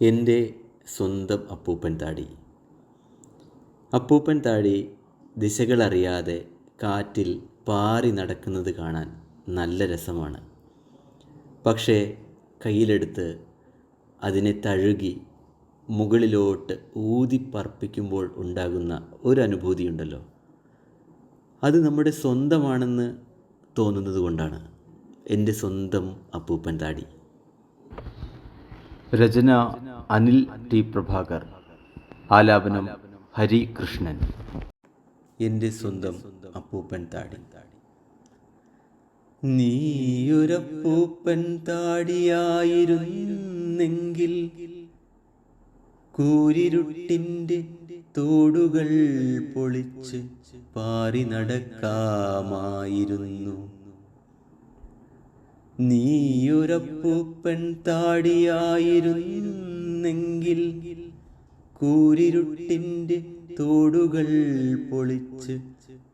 എന്റെ സ്വന്തം അപ്പൂപ്പൻ താടി. അപ്പൂപ്പൻ താടി ദിശകളറിയാതെ കാറ്റിൽ പാറി നടക്കുന്നത് കാണാൻ നല്ല രസമാണ്. പക്ഷേ കയ്യിലെടുത്ത് അതിനെ തഴുകി മുകളിലോട്ട് ഊതിപ്പർപ്പിക്കുമ്പോൾ ഉണ്ടാകുന്ന ഒരു അനുഭൂതിയുണ്ടല്ലോ അത് നമ്മുടെ സ്വന്തമാണെന്ന് തോന്നുന്നത് കൊണ്ടാണ് എന്റെ സ്വന്തം അപ്പൂപ്പൻ താടി. രചന അനിൽ ടി പ്രഭാകർ. ആലാപനം ഹരി കൃഷ്ണൻ. എന്റെ സ്വന്തം അപ്പൂപ്പൻ താടി. നീയൊരപ്പൂപ്പൻ താടിയായിരുന്നെങ്കിൽ കൂരിരുട്ടിന്റെ തോടുകൾ പൊളിച്ച് പാറി നടക്കാമായിരുന്നു. നീയൊരപ്പൂപ്പൻ താടിയായിരുന്നെങ്കിൽ കൂരിരുട്ടിന്റെ തോടുകൾ പൊളിച്ച്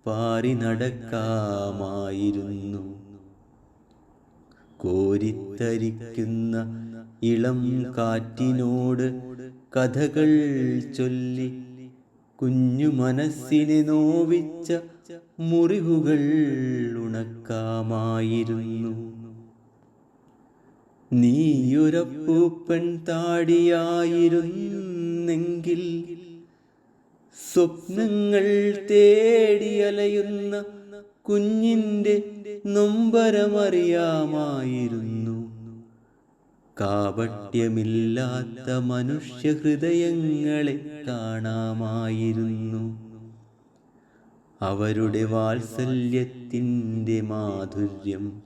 പാറി നടക്കാമായിരുന്നു. കോരിത്തരിക്കുന്ന ഇളം കാറ്റിനോട് കഥകൾ ചൊല്ലി കുഞ്ഞു മനസ്സിനെ നോവിച്ച മുറിവുകൾ ഉണക്കാമായിരുന്നു. നീയൊരപ്പൂപ്പൻ താടിയായിരുന്നെങ്കിൽ സ്വപ്നങ്ങൾ തേടിയലയുന്ന കുഞ്ഞിന്റെ നൊമ്പരമറിയാമായിരുന്നു. കാപട്യമില്ലാത്ത മനുഷ്യഹൃദയങ്ങളെ കാണാമായിരുന്നു. അവരുടെ വാത്സല്യത്തിന്റെ മാധുര്യം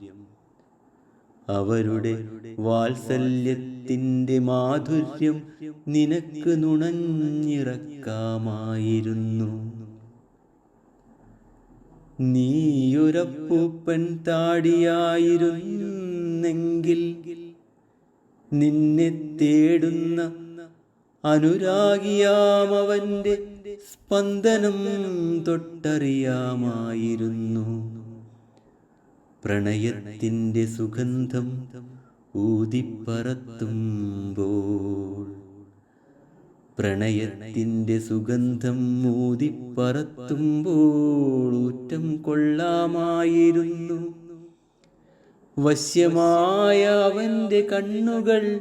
അവരുടെ വാത്സല്യത്തിന്റെ മാധുര്യം നിനക്ക് നുണഞ്ഞിറക്കാമായിരുന്നു. നീയൊരപ്പൂപ്പൻ താടിയായിരുന്നെങ്കിൽ നിന്നെ തേടുന്ന അനുരാഗിയാമവന്റെ സ്പന്ദനം തൊട്ടറിയാമായിരുന്നു. പ്രണയത്തിന്റെ സുഗന്ധം ഊതിപ്പറത്തുമ്പോൾ പ്രണയത്തിന്റെ സുഗന്ധം ഊതിപ്പറത്തുമ്പോൾ ഊറ്റം കൊള്ളാമായിരുന്നു. വശ്യമായ അവന്റെ കണ്ണുകൾ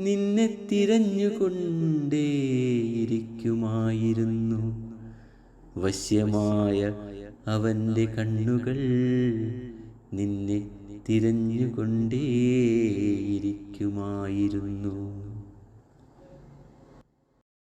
നിന്നെ തിരഞ്ഞുകൊണ്ടേയിരിക്കുമായിരുന്നു. വശ്യമായ അവന്റെ കണ്ണുകൾ നിന്നെ തിരഞ്ഞുകൊണ്ടേയിരിക്കുമായിരുന്നു.